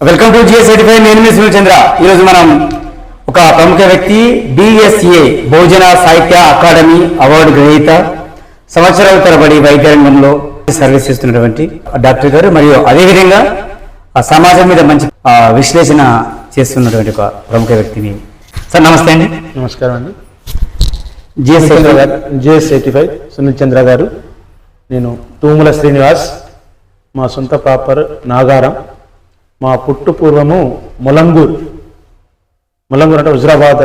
Welcome to GS certify నేను మీ సునీల్ చంద్ర. ఈరోజు మనం ఒక ప్రముఖ వ్యక్తి బిఎస్ఏ బహుజన సాహిత్య అకాడమీ అవార్డు గ్రహీత సంవత్సరాల తరబడి వైద్య రంగంలో సర్వీస్ చేస్తున్నటువంటి డాక్టర్ గారు మరియు అదేవిధంగా ఆ సమాజం మీద మంచి విశ్లేషణ చేస్తున్నటువంటి ఒక ప్రముఖ వ్యక్తిని. సార్ నమస్తే అండి. నమస్కారం అండి. GS GS eighty five Sunil Chandra గారు. నేను తూముల శ్రీనివాస్ మా సొంత ప్రాపర్ నాగారం. మా పుట్టు పూర్వము ములంగూర్. ములంగూర్ అంటే హుజరాబాద్.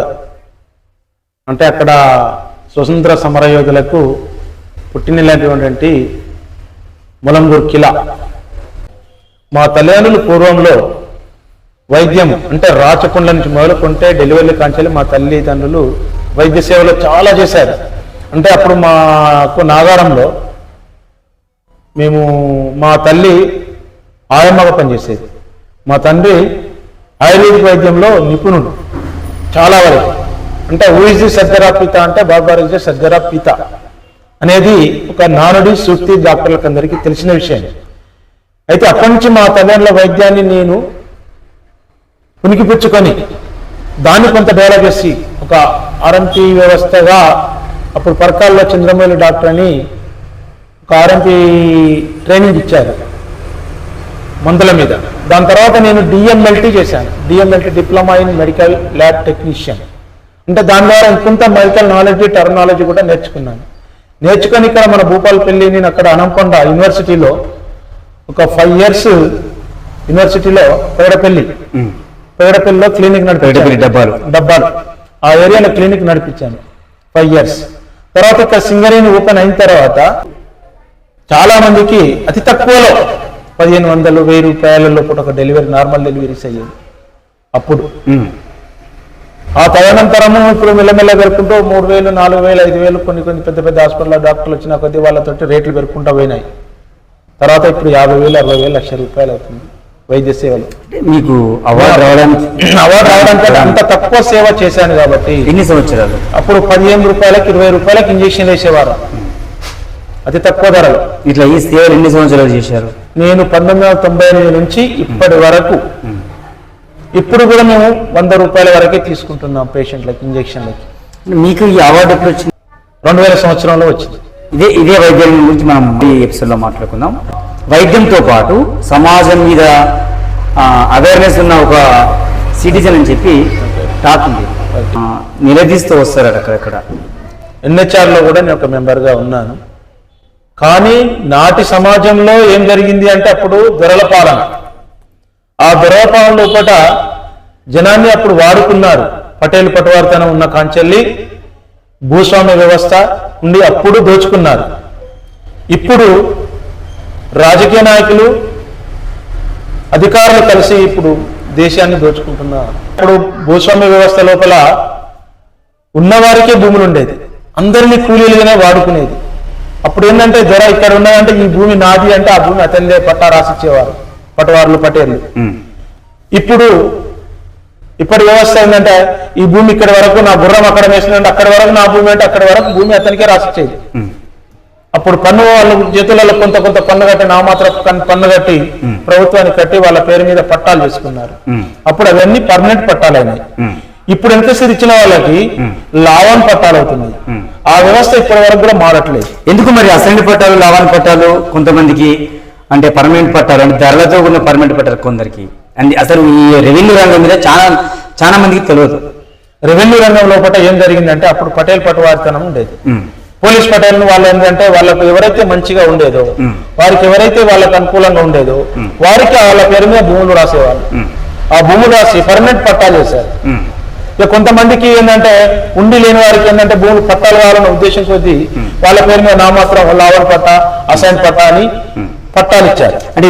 అంటే అక్కడ స్వతంత్ర సమరయోధులకు పుట్టినటువంటి ములంగూర్ కిలా. మా తల్లిదండ్రులు పూర్వంలో వైద్యం అంటే రాచకొండ నుంచి మొదలుకుంటే డెలివరీ కాంచాలి మా తల్లిదండ్రులు వైద్య సేవలు చాలా చేశారు. అంటే అప్పుడు మాకు నాగారంలో మేము మా తల్లి ఆయమ్మగా పనిచేసేది. మా తండ్రి ఆయుర్వేదిక్ వైద్యంలో నిపుణుడు. చాలా వరకు. అంటే ఊయిజ్ సర్జరా పీత అంటే బాబార్ ఇస్ సర్జరా పీత అనేది ఒక నానుడి సూక్తి డాక్టర్లకు అందరికీ తెలిసిన విషయం. అయితే అక్కడి నుంచి మా తల్లిదండ్రుల వైద్యాన్ని నేను పుణికిపుచ్చుకొని దాన్ని కొంత డెవలప్ చేసి ఒక ఆర్ఎంపి వ్యవస్థగా అప్పుడు పరకాల్లో చంద్రమౌళి డాక్టర్ అని ఒక ఆర్ఎంపి ట్రైనింగ్ ఇచ్చారు. మందుల మీద. దాని తర్వాత నేను డిఎంఎల్టీ చేశాను. DMLT diploma in medical lab technician. అంటే దాని ద్వారా ఇంకొంత మెడికల్ నాలెడ్జ్ టెర్మినాలజీ కూడా నేర్చుకున్నాను. నేర్చుకొని ఇక్కడ మన భూపాలపల్లి నేను అక్కడ అనంకొండ యూనివర్సిటీలో ఒక ఫైవ్ ఇయర్స్ యూనివర్సిటీలో పేడపల్లి. పేడపల్లిలో క్లినిక్ నడిపించాను. డబ్బాలు. డబ్బాలు. ఆ ఏరియాలో క్లినిక్ నడిపించాను ఫైవ్ ఇయర్స్ తర్వాత ఇక్కడ సింగరేణి ఓపెన్ అయిన తర్వాత చాలా మందికి అతి తక్కువలో పదిహేను వందలు వెయ్యి రూపాయల లోపల ఒక డెలివరీ నార్మల్ డెలివరీస్ అయ్యేది అప్పుడు. ఆ తదనంతరము ఇప్పుడు మెల్లమెల్ల పెరుకుంటూ మూడు వేలు నాలుగు వేలు ఐదు వేలు కొన్ని కొన్ని పెద్ద పెద్ద హాస్పిటల్ డాక్టర్లు వచ్చిన కొద్ది వాళ్ళతోటి రేట్లు పెరుకుంటూ పోయినాయి. తర్వాత ఇప్పుడు యాభై వేలు అరవై వేలు లక్ష రూపాయలు అవుతుంది వైద్య సేవలు. మీకు అవార్డు రావడానికి అవార్డు రావడానికి అంత తక్కువ సేవ చేశాను కాబట్టి ఎన్ని సంవత్సరాలు? అప్పుడు పదిహేను రూపాయలకి ఇరవై రూపాయలకి ఇంజక్షన్ వేసేవారు. అతి తక్కువ ధరలో. ఇట్లా ఈ సేవలు ఎన్ని సంవత్సరాలు చేశారు? నేను పంతొమ్మిది వందల తొంభై ఎనిమిది నుంచి ఇప్పటి వరకు. ఇప్పుడు కూడా మేము వంద రూపాయల వరకే తీసుకుంటున్నాం పేషెంట్లకి ఇంజక్షన్లకి. మీకు ఈ అవార్డు ఎప్పుడు వచ్చింది? రెండు వేల సంవత్సరంలో వచ్చింది. ఇదే ఇదే వైద్యం గురించి మనం ఈ ఎపిసోడ్లో మాట్లాడుకుందాం. వైద్యంతో పాటు సమాజం మీద అవేర్నెస్ ఉన్న ఒక సిటిజన్ అని చెప్పి టాక్ ఉంది. నిలదీస్తూ వస్తారు అక్కడక్కడ. ఎన్హెచ్ఆర్లో కూడా నేను ఒక మెంబర్గా ఉన్నాను. కానీ నాటి సమాజంలో ఏం జరిగింది అంటే అప్పుడు దొరల పాలన. ఆ దొరల పాలన లోపల జనాన్ని అప్పుడు వాడుకున్నారు. పటేల్ పటవారితనం ఉన్న కాంచెల్లి భూస్వామ్య వ్యవస్థ ఉండి అప్పుడు దోచుకున్నారు. ఇప్పుడు రాజకీయ నాయకులు అధికారులు కలిసి ఇప్పుడు దేశాన్ని దోచుకుంటున్నారు. ఇప్పుడు భూస్వామ్య వ్యవస్థ లోపల ఉన్నవారికే భూములు ఉండేది. అందరినీ కూలీలుగానే వాడుకునేది. అప్పుడు ఏంటంటే ధర ఇక్కడ ఉన్నదంటే ఈ భూమి నాది అంటే ఆ భూమి అతనిదే పట్టా రాసిచ్చేవారు పటవారులు ఉమ్, ఇప్పుడు ఇప్పటి వ్యవస్థ ఏంటంటే ఈ భూమి ఇక్కడ వరకు నా గుర్రం అక్కడ వేసిందంటే అక్కడ వరకు నా భూమి అంటే అక్కడ వరకు భూమి అతనికే రాసిచ్చేది. అప్పుడు పన్ను వాళ్ళ చేతులలో కొంత కొంత పన్ను కట్టి నా మాత్రం పన్ను కట్టి ప్రభుత్వానికి కట్టి వాళ్ళ పేరు మీద పట్టాలు వేసుకున్నారు. ఉమ్, అప్పుడు అవన్నీ పర్మనెంట్ పట్టాలైనాయి. ఇప్పుడు ఎంత ఇచ్చిన వాళ్ళకి లాభం పట్టాలు అవుతున్నాయి. ఆ వ్యవస్థ ఇప్పటి వరకు కూడా మారట్లేదు. ఎందుకు మరి అసెంబ్లీ పట్టాలు లావాన్ పట్టాలు కొంతమందికి అంటే పర్మనెంట్ పట్టాలు అంటే ధరలతో ఉన్న పర్మనెంట్ పట్టాలు కొందరికి? అండ్ అసలు ఈ రెవెన్యూ రంగం మీద చాలా చాలా మందికి తెలియదు. రెవెన్యూ రంగం లోపల ఏం జరిగిందంటే అప్పుడు పటేల్ పటవారితనం ఉండేది. పోలీస్ పటేల్ వాళ్ళు ఏంటంటే వాళ్ళకు ఎవరైతే మంచిగా ఉండేదో. వారికి ఎవరైతే వాళ్ళకి అనుకూలంగా ఉండేదో వారికి వాళ్ళ పేరు మీద భూములు రాసేవాళ్ళు. ఆ భూములు రాసి పర్మనెంట్ పట్టాలు చేశారు. ఉమ్, ఇక కొంతమందికి ఏంటంటే ఉండి లేని వారికి ఏంటంటే భూములు పట్టాలు కావాలన్న ఉద్దేశం కొద్దీ వాళ్ళ పేరు మీద నామాత్రం లావర్ పట్టా అసైన్ పట్టా అని పట్టాలు ఇచ్చారు. అంటే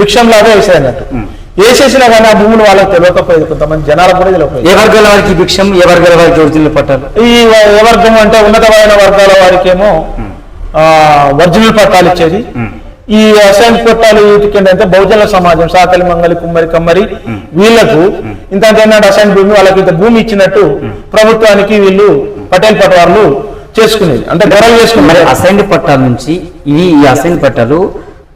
భిక్షం లాగా వేసేదన్నట్టు వేసేసినా కానీ ఆ భూములు వాళ్ళకి తెలియకపోయేది. కొంతమంది జనాలకు కూడా తెలియకపోయేది. ఏ వర్గాల వారికి భిక్షం? ఏ వర్గాల వారికి ఒరిజినల్ పట్టాలు? ఈ ఏ వర్గం అంటే ఉన్నతమైన వర్గాల వారికేమో ఆ, ఒరిజినల్ పట్టాలు ఇచ్చేది. ఈ అసైన్ పట్టాలు వీటికి ఏంటంటే బహుజన సమాజం సాకలి మంగలి కుమ్మరి కమ్మరి వీళ్ళకు ఇంత అసైన్ భూమి వాళ్ళకి ఇంత భూమి ఇచ్చినట్టు ప్రభుత్వానికి వీళ్ళు పటేల్ పటవార్లు చేసుకునేది. అంటే గొడవలు మరి చేసుకున్నారు అసైన్డ్ పట్టాల నుంచి ఈ అసైన్ పట్టాలు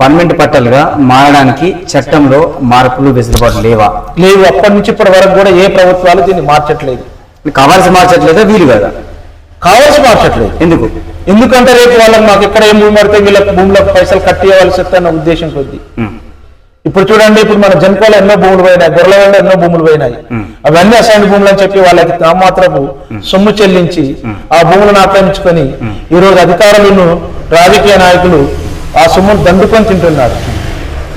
పర్మనెంట్ పట్టాలుగా మారడానికి చట్టంలో మార్పులు వెసులుబాటు లేవా? లేవు. అప్పటి నుంచి ఇప్పటి వరకు కూడా ఏ ప్రభుత్వాలు దీన్ని మార్చట్లేదు. కావాల్సి మార్చట్లేదా? వీలు కదా. కావాల్సి మార్చట్లేదు. ఎందుకు? ఎందుకంటే రేపు వాళ్ళకి మాకు ఎక్కడ ఏం భూమి పడితే వీళ్ళకి భూములకు పైసలు కట్టియవలసి వస్తుందన్న ఉద్దేశం కొద్ది. ఇప్పుడు చూడండి ఇప్పుడు మన జన్కోలో ఎన్నో భూములు పోయినాయి గొర్రెల ఎన్నో భూములు పోయినాయి. అవన్నీ అసైన్ భూములు అని చెప్పి వాళ్ళకి నామాత్రపు సొమ్ము చెల్లించి ఆ భూములను ఆక్రమించుకొని ఈ రోజు అధికారులను రాజకీయ నాయకులు ఆ సొమ్మును దండుకొని తింటున్నారు.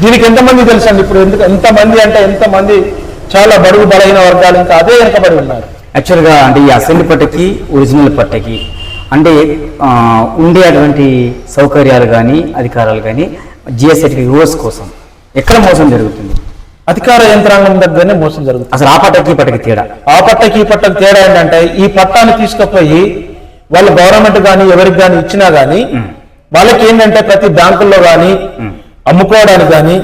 దీనికి ఎంతమంది తెలుసండి? ఇప్పుడు ఎందుకు ఎంతమంది అంటే ఎంతమంది చాలా బడుగు బలహీన వర్గాలు ఇంకా అదే వెనకబడి ఉన్నారు. యాక్చువల్గా అంటే ఈ అసెంబ్లీ పట్టకి ఒరిజినల్ పట్టకి అంటే ఆ, ఉండేటువంటి సౌకర్యాలు కానీ అధికారాలు కానీ జిఎస్ఐటి యూఎస్ కోసం. ఎక్కడ మోసం జరుగుతుంది? అధికార యంత్రాంగం దగ్గరనే మోసం జరుగుతుంది. అసలు ఆ పట్టకి ఈ పట్టకి తేడా? ఆ పట్టకి ఈ పట్టకి తేడా ఏంటంటే ఈ పట్టాన్ని తీసుకుపోయి వాళ్ళు గవర్నమెంట్ కానీ ఎవరికి కానీ ఇచ్చినా కానీ వాళ్ళకి ఏంటంటే ప్రతి బ్యాంకుల్లో కానీ అమ్ముకోవడానికి కానీ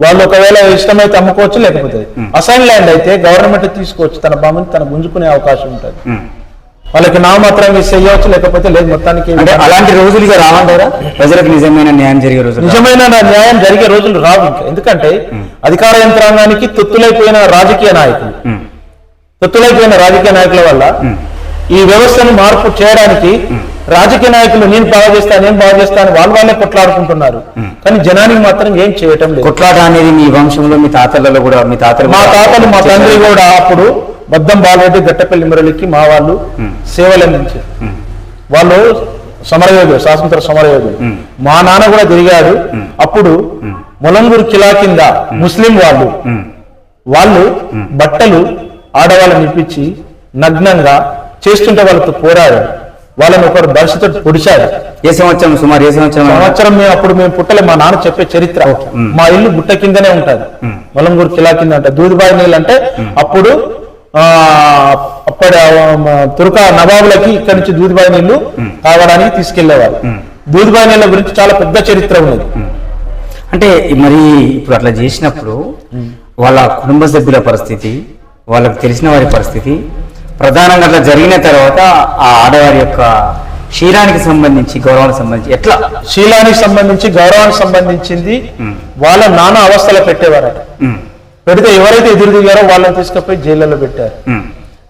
వాళ్ళు ఒకవేళ ఇష్టమైతే అమ్ముకోవచ్చు లేకపోతే అసైన్ ల్యాండ్ అయితే గవర్నమెంట్ తీసుకోవచ్చు తన భూమిని తన గుంజుకునే అవకాశం ఉంటుంది. వాళ్ళకి నామాత్రం చేయవచ్చు లేకపోతే లేదు మొత్తానికి అంటే అలాంటి రోజులుగా రావంటారా? ప్రజలకు నిజమైన న్యాయం జరిగే రోజులు రావా? నిజమైన నా న్యాయం జరిగే రోజులు రావు ఇంకా. ఎందుకంటే అధికార యంత్రాంగానికి తొత్తులైపోయిన రాజకీయ నాయకులు తొత్తులైపోయిన రాజకీయ నాయకుల వల్ల ఈ వ్యవస్థను మార్పు చేయడానికి రాజకీయ నాయకులు నేను బాగా చేస్తా నేను బాగా చేస్తా అని వాళ్ళు వాళ్ళే కొట్లాడుకుంటున్నారు. కానీ జనానికి మాత్రం ఏం చేయటం లేదు. కొట్లాట అనేది మీ వంశంలో మీ తాతలలో కూడా మీ తాతలు మా తాతలు మా తండ్రి. కూడా అప్పుడు బద్దం బాలరెడ్డి గట్టపల్లి మురళికి మా వాళ్ళు సేవలు అందించారు. వాళ్ళు సమరయోధులు స్వాతంత్ర సమరయోధులు. మ్. నాన్న కూడా తిరిగాడు. అప్పుడు ములంగూరు కిలా కింద ముస్లిం వాళ్ళు వాళ్ళు బట్టలు ఆడవాళ్ళని ఇప్పించి నగ్నంగా చేస్తుంటే వాళ్ళతో పోరాడారు. వాళ్ళని ఒకరు దర్శతో పొడిచారు ఏ సంవత్సరం సుమారు ఏ సంవత్సరం? సంవత్సరం మేము అప్పుడు మేము పుట్టలే మా నాన్న చెప్పే చరిత్ర. మా ఇల్లు గుట్ట కిందనే ఉంటది. మలంగూరు కిలా కింద అంటే దూదిబాయి నీళ్ళు అంటే అప్పుడు అప్పటి తుర్క నవాబులకి ఇక్కడ నుంచి దూదిబాయి నీళ్ళు తాగడానికి తీసుకెళ్ళేవారు. దూదిబాయి నీళ్ళ గురించి చాలా పెద్ద చరిత్ర ఉన్నది. అంటే మరి ఇప్పుడు అట్లా చేసినప్పుడు వాళ్ళ కుటుంబ సభ్యుల పరిస్థితి వాళ్ళకు తెలిసిన వారి పరిస్థితి ప్రధానంగా అట్లా జరిగిన తర్వాత ఆ ఆడవారి యొక్క క్షీరానికి సంబంధించి గౌరవానికి సంబంధించి ఎట్లా? శీలానికి సంబంధించి గౌరవానికి సంబంధించింది వాళ్ళ నాన్న అవస్థలో పెట్టేవారట. పెడితే ఎవరైతే ఎదురు దిగారో వాళ్ళని తీసుకుపోయి జైళ్ళలో పెట్టారు.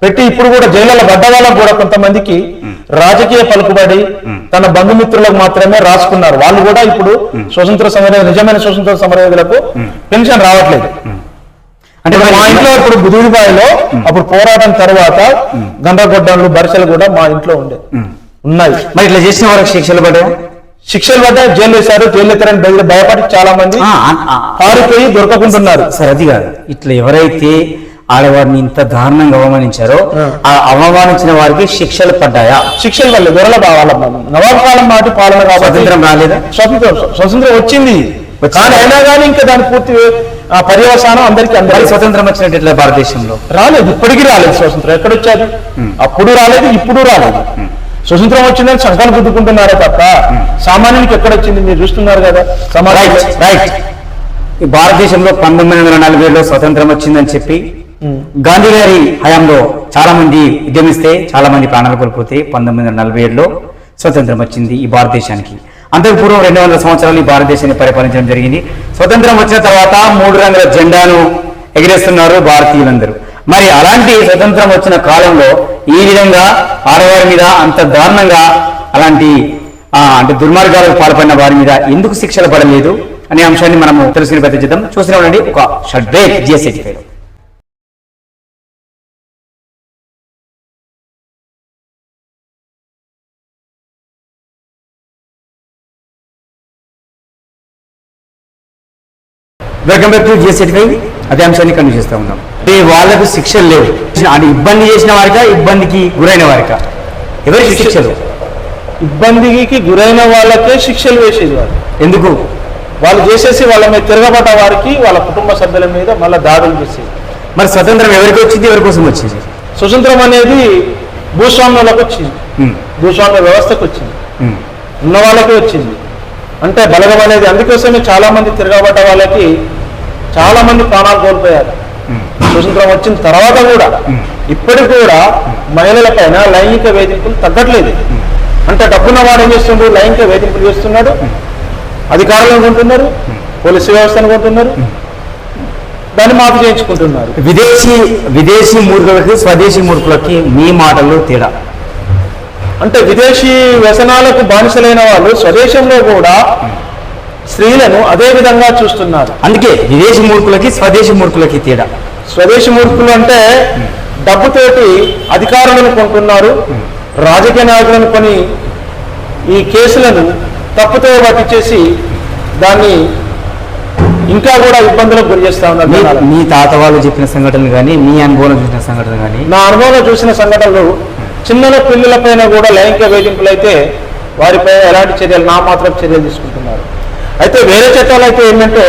పెట్టి ఇప్పుడు కూడా జైళ్ళలో పడ్డ వాళ్ళకు కూడా కొంతమందికి రాజకీయ పలుకుబడి తన బంధుమిత్రులకు మాత్రమే రాసుకున్నారు. వాళ్ళు కూడా ఇప్పుడు స్వతంత్ర సమర నిజమైన స్వతంత్ర సమరయోధులకు పెన్షన్ రావట్లేదు. అంటే మా ఇంట్లో ఇప్పుడు బుధుడిబాయిలో అప్పుడు పోరాటం తర్వాత గండ్రగొడ్డలు బరిసెలు కూడా మా ఇంట్లో ఉండే. ఉన్నాయి. మరి ఇట్లా చేసిన వారికి శిక్షలు పడ్డాయా? శిక్షలు పడ్డా జైలు వేశారు జైలు ఎత్తారని భయ- భయపడి చాలా మంది. పారిపోయి దొరకకుంటున్నారు. సరే అది కాదు. ఇట్లా ఎవరైతే ఆడవారిని ఇంత దారుణంగా అవమానించారో ఆ. అవమానించిన వారికి శిక్షలు పడ్డాయా? శిక్షలు వల్ల దొరల వాళ్ళ నవాబ్ కాలం నాటి పాలన స్వతంత్రం రాలేదా? స్వతంత్రం స్వతంత్రం వచ్చింది. కానీ అయినా కానీ ఇంకా దాని పూర్తి ఆ, పర్యవసానం అందరికీ అందరి స్వతంత్రం వచ్చినట్టు ఇట్లా భారతదేశంలో? రాలేదు. ఇప్పటికీ రాలేదు స్వతంత్రం. ఎక్కడ వచ్చాది అప్పుడు రాలేదు ఇప్పుడు రాలేదు. స్వతంత్రం వచ్చిందని సంఘాలు గుద్దుకుంటున్నారే తప్ప సామాన్యునికి ఎక్కడ వచ్చింది? మీరు చూస్తున్నారు కదా. సమాజం రైట్ ఈ భారతదేశంలో పంతొమ్మిది వందల నలభై ఏడులో స్వతంత్రం వచ్చిందని చెప్పి గాంధీ గారి హయాంలో చాలా మంది ఉద్యమిస్తే చాలా మంది ప్రాణాలు కోల్పోతే పంతొమ్మిది వందల నలభై ఏడులో స్వతంత్రం వచ్చింది ఈ భారతదేశానికి. అంతకు పూర్వం రెండు వందల సంవత్సరాలు ఈ భారతదేశాన్ని పరిపాలించడం జరిగింది. స్వతంత్రం వచ్చిన తర్వాత మూడు రంగుల జెండాను ఎగిరేస్తున్నారు భారతీయులందరూ. మరి అలాంటి స్వతంత్రం వచ్చిన కాలంలో ఈ విధంగా ఆడవారి మీద అంత దారుణంగా అలాంటి ఆ, అంటే దుర్మార్గాలకు పాల్పడిన వారి మీద ఎందుకు శిక్షలు పడలేదు అనే అంశాన్ని మనము తెలుసుకుని ప్రయత్నం చేద్దాం. చూసిన ఉండండి. ఒక షర్ట్ బ్రేక్ పేరు వెల్కమ్ బ్యాక్ టు అదే అంశాన్ని కంటిన్యూ చేస్తా ఉన్నాం. అంటే వాళ్ళకు శిక్షలు లేవు. అంటే ఇబ్బంది చేసిన వారిక ఇబ్బందికి గురైన వారిక? ఎవరికి శిక్షలు? ఇబ్బందికి గురైన వాళ్ళకే శిక్షలు వేసేది వాళ్ళు. ఎందుకు? వాళ్ళు చేసేసి వాళ్ళ మీద తిరగబడ్డ వారికి వాళ్ళ కుటుంబ సభ్యుల మీద మళ్ళీ దాడులు చేసేది. మరి స్వతంత్రం ఎవరికి వచ్చింది? ఎవరి కోసం వచ్చింది? స్వతంత్రం అనేది భూస్వామ్యులకు వచ్చింది. భూస్వామ్య వ్యవస్థకు వచ్చింది. ఉన్న వాళ్ళకి వచ్చింది. అంటే బలగం అనేది అందుకోసమే చాలా మంది తిరగబడ్డ వాళ్ళకి చాలా మంది ప్రాణాలు కోల్పోయారు. స్వతంత్రం వచ్చిన తర్వాత కూడా ఇప్పటికి కూడా మహిళల పైన లైంగిక వేధింపులు తగ్గట్లేదు. అంటే డబ్బున్న వాడు ఏం చేస్తుండు? లైంగిక వేధింపులు చేస్తున్నాడు. అధికారులను కొంటున్నారు? పోలీసు వ్యవస్థను కొంటున్నారు. దాన్ని మాఫీ చేయించుకుంటున్నారు. విదేశీ విదేశీ మూర్ఖులకి స్వదేశీ మూర్ఖులకి మీ మాటల్లో తేడా. అంటే విదేశీ వ్యసనాలకు బానిసలైన వాళ్ళు స్వదేశంలో కూడా స్త్రీలను అదే విధంగా చూస్తున్నారు. అందుకే విదేశీ మూర్ఖులకి స్వదేశీ మూర్ఖులకి తేడా. స్వదేశీ మూర్ఖులు అంటే డబ్బుతోటి అధికారులను కొంటున్నారు రాజకీయ నాయకులను కొని ఈ కేసులను తప్పుతో పట్టించేసి దాన్ని ఇంకా కూడా ఇబ్బందులకు గురి చేస్తా ఉన్నారు మీ తాత వాళ్ళు చెప్పిన సంఘటనలు కానీ మీ అనుభవం చూసిన సంఘటనలు కానీ? నా అనుభవంలో చూసిన సంఘటనలు చిన్నల పిల్లలపైన కూడా లైంగిక వేధింపులు అయితే వారిపై ఎలాంటి చర్యలు నా మాత్రం చర్యలు తీసుకుంటున్నారు. అయితే వేరే చట్టాలు అయితే ఏంటంటే